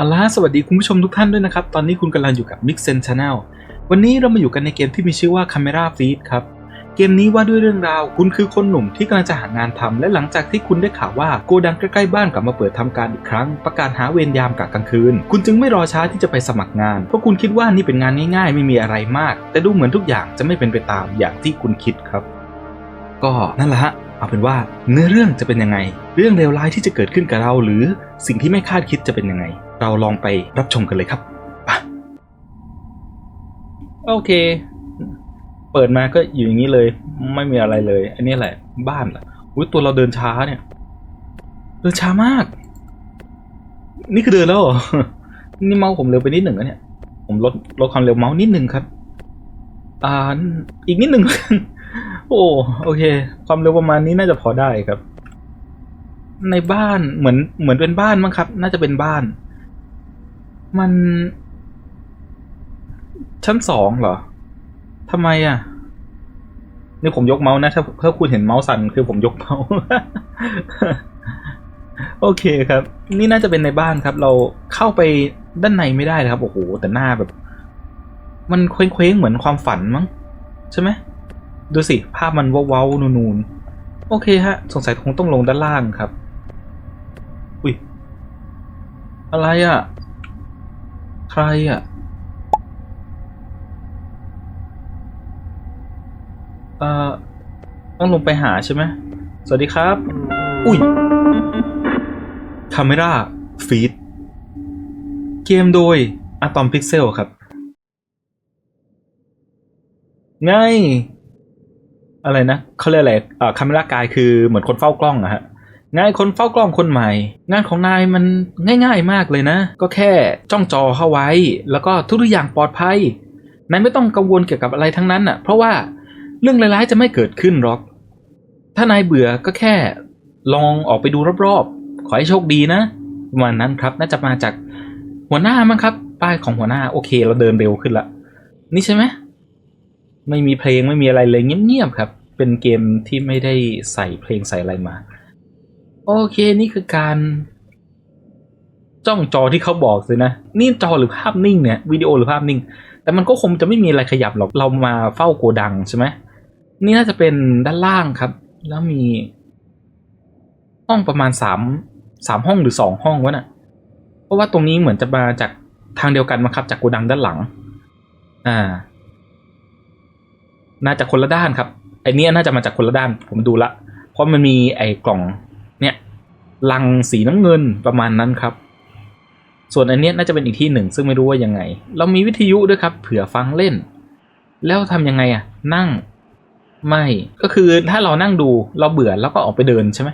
เอาละสวัสดีคุณผู้ชมทุกท่านด้วยนะครับ ตอนนี้คุณกำลังอยู่กับ Mix Sen Channel วันนี้เรามาอยู่กันในเกมที่มีชื่อว่า Camera Feed ครับ เกมนี้ว่าด้วยเรื่องราว คุณคือคนหนุ่มที่กำลังจะหางานทำและหลังจากที่คุณได้ข่าวว่าโกดังใกล้ๆบ้านกลับมาเปิดทำการอีกครั้ง ประกาศหาเวรยามกะกลางคืน คุณจึงไม่รอช้าที่จะไปสมัครงาน เพราะคุณคิดว่านี่เป็นงานง่าย ๆ ไม่มีอะไรมาก แต่ดูเหมือนทุกอย่างจะไม่เป็นไปตามอย่างที่คุณคิดครับ ก็นั่นแหละฮะเอาเป็นว่าเนื้อเรื่องจะเป็นยังไง เรื่องเลวร้ายที่จะเกิดขึ้นกับเรา หรือสิ่งที่ไม่คาดคิดจะเป็นยังไง เราลองไปรับชมกันเลยครับโอเค เปิดมาก็อยู่อย่างนี้เลย ไม่มีอะไรเลย อันนี้แหละบ้านเหรออุ้ยตัวเราเดินช้าเนี่ย เดินช้ามาก นี่คือเดินแล้วเหรอ นี่เมาส์ผมเร็วไปนิดหนึ่งนะเนี่ย ผมลดลดความเร็วเมาส์นิดหนึ่งครับ อ่า อีกนิดหนึ่ง โอ้โอเค ความเร็วประมาณนี้น่าจะพอได้ครับ ในบ้านเหมือนเหมือนเป็นบ้านมั้งครับ น่าจะเป็นบ้าน มัน ชั้นสองเหรอทำไมอะนี่ผมยกเมาส์นะ ถ้าถ้าคุณเห็นเมาส์สั่นคือผมยกเมาส์โอเคครับ นี่น่าจะเป็นในบ้านครับ เราเข้าไปด้านในไม่ได้เลยครับโอ้โหแต่หน้าแบบ มันเคว้งๆเหมือนความฝันมั้งใช่ไหม ดูสิ ภาพมันว้าๆนูนๆ โอเคฮะ สงสัยคงต้องลงด้านล่างครับ อุ้ย อะไรอะ่ะ ใครอะ่ะเอ่อ ต้องลงไปหาใช่ไหม สวัสดีครับ อุ้ย Camera Feed เกมโดย Atom Pixel ครับ ไง อะไรนะเขาเรียกอะไรอ่าคาเมรากายคือเหมือนคนเฝ้ากล้องอะฮะงายคนเฝ้ากล้องคนใหม่ งานของนายมันง่าย ๆมากเลยนะ ก็แค่จ้องจอเข้าไว้ แล้วก็ทุกอย่างปลอดภัยนายไม่ต้องกังวลเกี่ยวกับอะไรทั้งนั้นอะเพราะว่าเรื่องร้ายๆจะไม่เกิดขึ้นหรอก ถ้านายเบื่อก็แค่ลองออกไปดูรอบๆ ขอให้โชคดีนะประมาณนั้นครับ น่าจะมาจากหัวหน้ามั้งครับ ป้ายของหัวหน้าโอเค เราเดินเร็วขึ้นละนี่ใช่ไหม ไม่มีเพลงไม่มีอะไรเลยเงียบๆครับ เป็นเกมที่ไม่ได้ใส่เพลงใส่อะไรมา โอเคนี่คือการจ้องจอที่เขาบอกเลยนะ นี่จอหรือภาพนิ่งเนี่ยวิดีโอหรือภาพนิ่ง แต่มันก็คงจะไม่มีอะไรขยับหรอกเรามาเฝ้าโกดังใช่ไหมนี่น่าจะเป็นด้านล่างครับ แล้วมี ห้องประมาณสามสามห้องหรือสองห้องวะน่ะ เพราะว่าตรงนี้เหมือนจะมาจากทางเดียวกันมาครับ จากโกดังด้านหลัง อ่า น่าจะคนละด้านครับไอเนี้ยน่าจะมาจากคนละด้าน ผมดูละ เพราะมันมีไอกล่องเนี่ยลังสีน้ำเงินประมาณนั้นครับ ส่วนอันเนี้ยน่าจะเป็นอีกที่หนึ่ง ซึ่งไม่รู้ว่ายังไง เรามีวิทยุด้วยครับ เผื่อฟังเล่น แล้วทำยังไงอะนั่งไม่ก็คือถ้าเรานั่งดูเราเบื่อแล้วก็ออกไปเดินใช่ไหม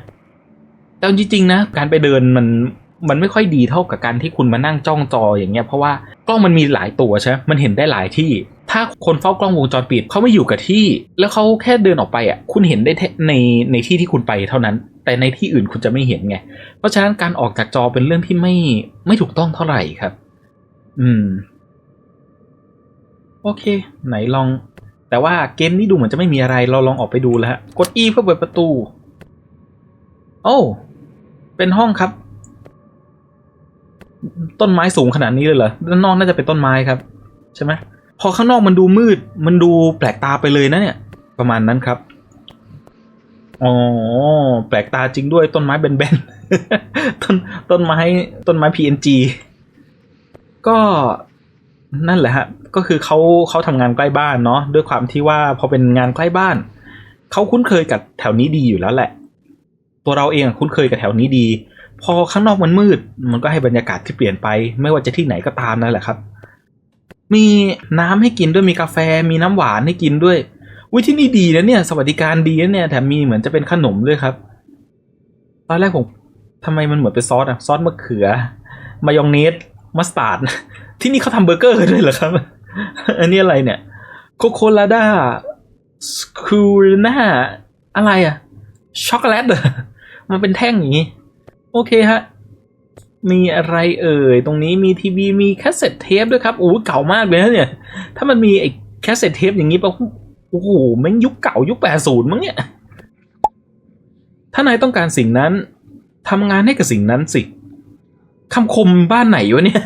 แต่จริงๆนะ การไปเดินมันมันไม่ค่อยดีเท่ากับการที่คุณมานั่งจ้องจออย่างเงี้ยเพราะว่ากล้องมันมีหลายตัวใช่ไหมมันเห็นได้หลายที่ ถ้าคนเฝ้ากล้องวงจรปิดเขาไม่อยู่กับที่ แล้วเขาแค่เดินออกไปอะ คุณเห็นได้ในในที่ที่คุณไปเท่านั้น แต่ในที่อื่นคุณจะไม่เห็นไง เพราะฉะนั้นการออกจากจอเป็นเรื่องที่ไม่ไม่ถูกต้องเท่าไหร่ครับ อืม โอเค ไหนลอง แต่ว่าเกมนี้ดูเหมือนจะไม่มีอะไร เราลองออกไปดูแล้วฮะกด E เพื่อเปิดประตู โอ้เป็นห้องครับ ต้นไม้สูงขนาดนี้เลยเหรอด้านนอกน่าจะเป็นต้นไม้ครับ ใช่ไหม พอข้างนอกมันดูมืด มันดูแปลกตาไปเลยนะเนี่ย ประมาณนั้นครับอ๋อแปลกตาจริงด้วยต้นไม้แบนๆต้นต้นไม้ต้นไม้ PNG ก็นั่นแหละฮะก็คือเขาเขาทำงานใกล้บ้านเนาะด้วยความที่ว่าพอเป็นงานใกล้บ้านเขาคุ้นเคยกับแถวนี้ดีอยู่แล้วแหละ ตัวเราเองคุ้นเคยกับแถวนี้ดี พอข้างนอกมันมืด มันก็ให้บรรยากาศที่เปลี่ยนไป ไม่ว่าจะที่ไหนก็ตามนั่นแหละครับ มีน้ำให้กินด้วยมีกาแฟมีน้ำหวานให้กินด้วยวิที่นี่ดีนะเนี่ย สวัสดิการดีนะเนี่ยแถมมีเหมือนจะเป็นขนมด้วยครับ ตอนแรกผมทำไมมันเหมือนเป็นซอสอะซอสมะเขือ มายองเนสมัสตาร์ดที่นี่เขาทำเบอร์เกอร์ด้วยเหรอครับ อันนี้อะไรเนี่ยโคโคลาดาสคูน่าอะไรอะช็อกโกแลตเหรอมันเป็นแท่งอย่างนี้ โอเคฮะ มีอะไรเอ่ย ตรงนี้มีทีวีมีแคสเซ็ตเทปด้วยครับโอ้เก่ามากเลยนะเนี่ย ถ้ามันมีไอ้แคสเซ็ตเทปอย่างนี้ปะโอ้โหแม่งยุคเก่ายุคแปดศูนย์มั้งเนี่ย ถ้านายต้องการสิ่งนั้นทำงานให้กับสิ่งนั้นสิคำคมบ้านไหนวะเนี่ย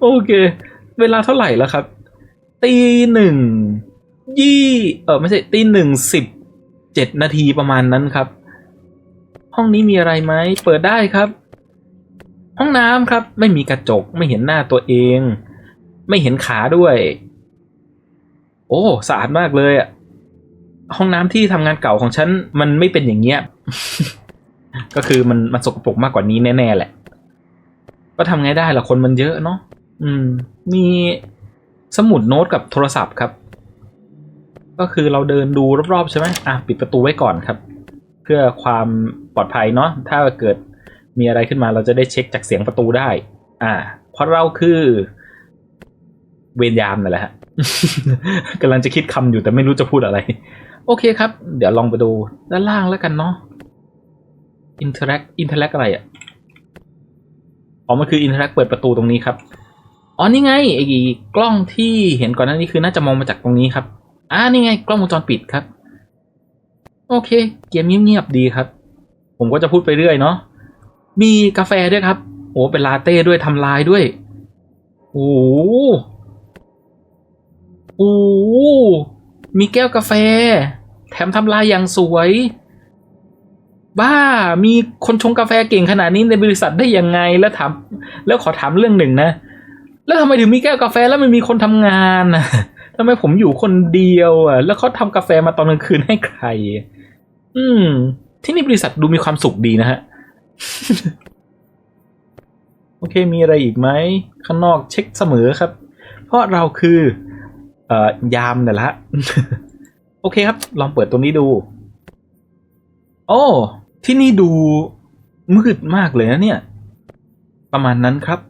โอเค เวลาเท่าไหร่แล้วครับ ตีหนึ่งยี่ เออไม่ใช่ตีหนึ่งสิบเจ็ดนาทีประมาณนั้นครับ ห้องนี้มีอะไรไหม เปิดได้ครับ ห้องน้ำครับ ไม่มีกระจก ไม่เห็นหน้าตัวเอง ไม่เห็นขาด้วย โอ้สะอาดมากเลยอะห้องน้ำที่ทำงานเก่าของฉันมันไม่เป็นอย่างเงี้ย ก็คือมันมันสกปรกมากกว่านี้แน่ๆแหละ ก็ทำไงได้ล่ะคนมันเยอะเนาะ อืม มีสมุดโน้ตกับโทรศัพท์ครับ ก็คือเราเดินดูรอบๆใช่ไหมอะปิดประตูไว้ก่อนครับ เพื่อความปลอดภัยเนาะถ้าเกิดมีอะไรขึ้นมาเราจะได้เช็คจากเสียงประตูได้ อ่าเพราะเราคือ เวรยามนั่นแหละฮะกำลังจะคิดคำอยู่แต่ไม่รู้จะพูดอะไร โอเคครับ เดี๋ยวลองไปดูด้านล่างแล้วกันเนาะ interact interact อะไรอะ่ะอ๋อมันคือ interact เปิดประตูตรงนี้ครับอ๋อนี่ไงไอ้กล้องที่เห็นก่อนหน้านี้คือน่าจะมองมาจากตรงนี้ครับอ่านี่ไง กล้องวงจรปิดครับ โอเค เกมเงียบๆดีครับ ผมก็จะพูดไปเรื่อยเนาะมีกาแฟด้วยครับโอ้เป็นลาเต้ด้วยทำลายด้วยโอ้โอ้มีแก้วกาแฟ แถมทำลายอย่างสวย บ้ามีคนชงกาแฟเก่งขนาดนี้ในบริษัทได้ยังไงแล้วถาม แล้วขอถามเรื่องหนึ่งนะ แล้วทำไมถึงมีแก้วกาแฟแล้วไม่มีคนทำงานน่ะทำไมผมอยู่คนเดียวอะ แล้วเขาทำกาแฟมาตอนกลางคืนให้ใคร อืม ที่นี่บริษัทดูมีความสุขดีนะฮะ โอเค มีอะไรอีกไหม ข้างนอกเช็คเสมอครับ เพราะเราคือ เอ่อยามเนี่ยละ โอเคครับ ลองเปิดตัวนี้ดู โอ้ ที่นี่ดูมืดมากเลยนะเนี่ย ประมาณนั้นครับ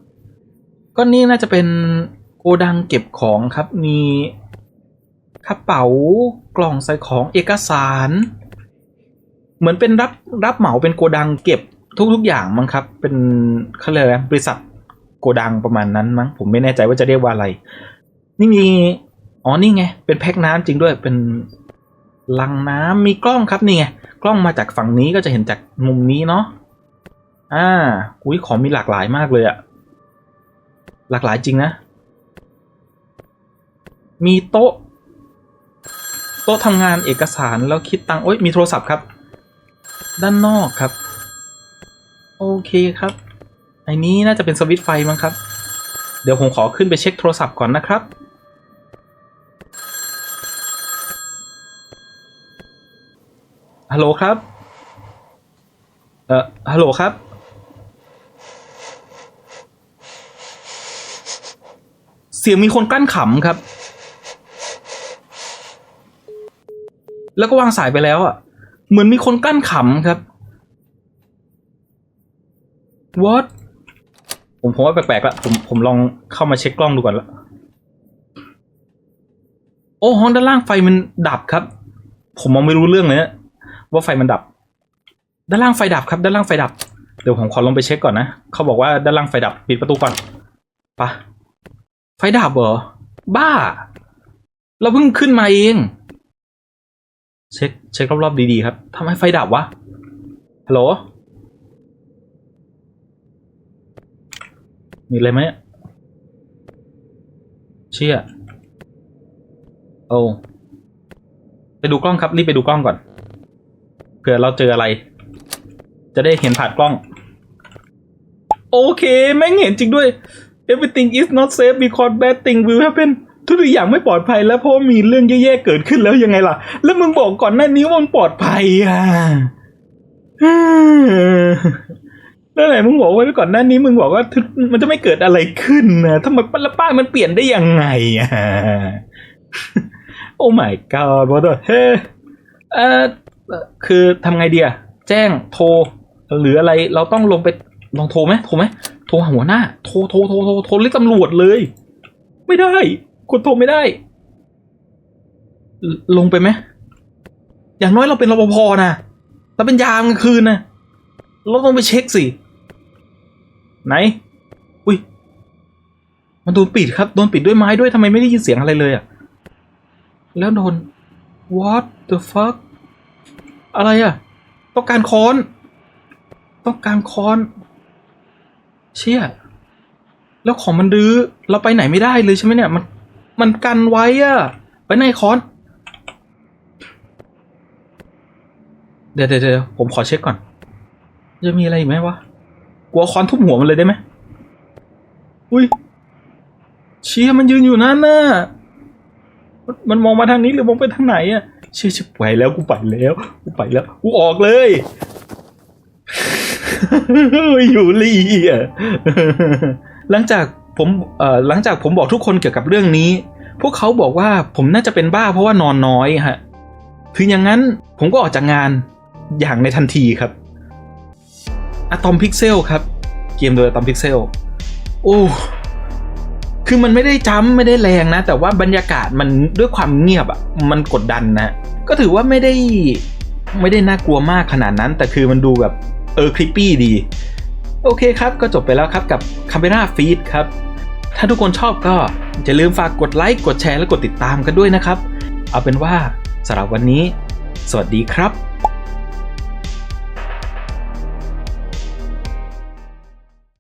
ก็นี่น่าจะเป็นโกดังเก็บของครับ มีกระเป๋ากล่องใส่ของเอกสาร เหมือนเป็นรับรับเหมาเป็นโกดังเก็บทุก ๆ อย่างมั้งครับ เป็นเขาเรียกอะไรบริษัทโกดังประมาณนั้นมั้งผมไม่แน่ใจว่าจะเรียกว่าอะไร นี่มีอ๋อนี่ไง เป็นแพ็คน้ำจริงด้วยเป็นลังน้ำมีกล้องครับนี่ไงกล้องมาจากฝั่งนี้ก็จะเห็นจากมุมนี้เนาะอ่าอุ้ยของมีหลากหลายมากเลยอะหลากหลายจริงนะ มีโต๊ะ โต๊ะทำงานเอกสารแล้วคิดตังค์โอ้ยมีโทรศัพท์ครับ ด้านนอกครับ โอเคครับไอ้นี้น่าจะเป็นสวิตไฟมั้งครับ เดี๋ยวผมขอขึ้นไปเช็คโทรศัพท์ก่อนนะครับ ฮัลโหลครับ เอ่อ ฮัลโหลครับ เสียงมีคนกั้นขำครับ แล้วก็วางสายไปแล้วอะ เหมือนมีคนกั้นขำครับ what ผมผมว่าแปลกๆละผมผมลองเข้ามาเช็คกล้องดูก่อนละโอ้ห้องด้านล่างไฟมันดับครับ ผมมองไม่รู้เรื่องเลยนะว่าไฟมันดับ ด้านล่างไฟดับครับ ด้านล่างไฟดับ เดี๋ยวผมขอลงไปเช็คก่อนนะเขาบอกว่าด้านล่างไฟดับปิดประตูก่อนไปะไฟดับเหรอบ้า เราเพิ่งขึ้นมาเอง เช็คเช็ครอบๆดีๆครับทำไมไฟดับวะฮัลโหลมีอะไรไหมเชี่ยโอ้ไปดูกล้องครับรีบไปดูกล้องก่อนเผื่อเราเจออะไร จะได้เห็นผ่านกล้อง โอเค แม่งเห็นจริงด้วย everything is not safe because bad thing will happen ทุกอย่างไม่ปลอดภัยแล้วเพราะว่ามีเรื่องแย่ๆเกิดขึ้นแล้วยังไงล่ะ แล้วมึงบอกก่อนหน้านี้ว่ามันปลอดภัยอะแล้วไหนมึงบอกว่าก่อนหน้านี้มึงบอกว่ามันจะไม่เกิดอะไรขึ้นนะทำไมแล้วป้ายมันเปลี่ยนได้ยังไงอะโอ้ my god what the hell เออคือทำไงเดีอะแจ้งโทร หรืออะไรเราต้องลงไปลองโทรไหมโทรไหมโทรหัวหน้า โทรโทรโทรโทรโทรเรียกตำรวจเลย ไม่ได้ กดโทรไม่ได้ ลงไปไหมอย่างน้อยเราเป็นรปภนะเราเป็นยามกลางคืนนะเราต้องไปเช็คสิ ไหน อุ้ย มันโดนปิดครับ โดนปิดด้วยไม้ด้วยทำไมไม่ได้ยินเสียงอะไรเลยอะแล้วโดน what the fuck อะไรอะต้องการค้อน ต้องการค้อน เชี่ยแล้วของมันดื้อเราไปไหนไม่ได้เลยใช่ไหมเนี่ย มัน มันกันไว้อะไปไหนคอนเดี๋ยวเดี๋ยวผมขอเช็คก่อน จะมีอะไรอีกไหมวะกลัวคอนทุบหัวมันเลยได้ไหมอุ้ยเชี่ยมันยืนอยู่นั่นน่ะมันมองมาทางนี้หรือมองไปทางไหนอะเชี่ยชิบไปแล้วกูไปแล้วกูไปแล้วกูออกเลยอยู่ลีอะหลังจาก ผมหลังจากผมบอกทุกคนเกี่ยวกับเรื่องนี้ พวกเขาบอกว่าผมน่าจะเป็นบ้าเพราะว่านอนน้อยฮะถึงอย่างนั้นผมก็ออกจากงานอย่างในทันทีครับ Atom Pixel ครับ เกมโดย Atom Pixel โอ้คือมันไม่ได้จ้ำไม่ได้แรงนะ แต่ว่าบรรยากาศมันด้วยความเงียบอะ่ะมันกดดันนะ ก็ถือว่าไม่ได้ไม่ได้น่ากลัวมากขนาดนั้น แต่คือมันดูแบบเออคลิปปี้ดี โอเคครับ ก็จบไปแล้วครับกับ Camera Feed ครับ ถ้าทุกคนชอบก็อย่าลืมฝากกดไลค์กดแชร์และกดติดตามกันด้วยนะครับ เอาเป็นว่าสำหรับวันนี้ สวัสดีครับ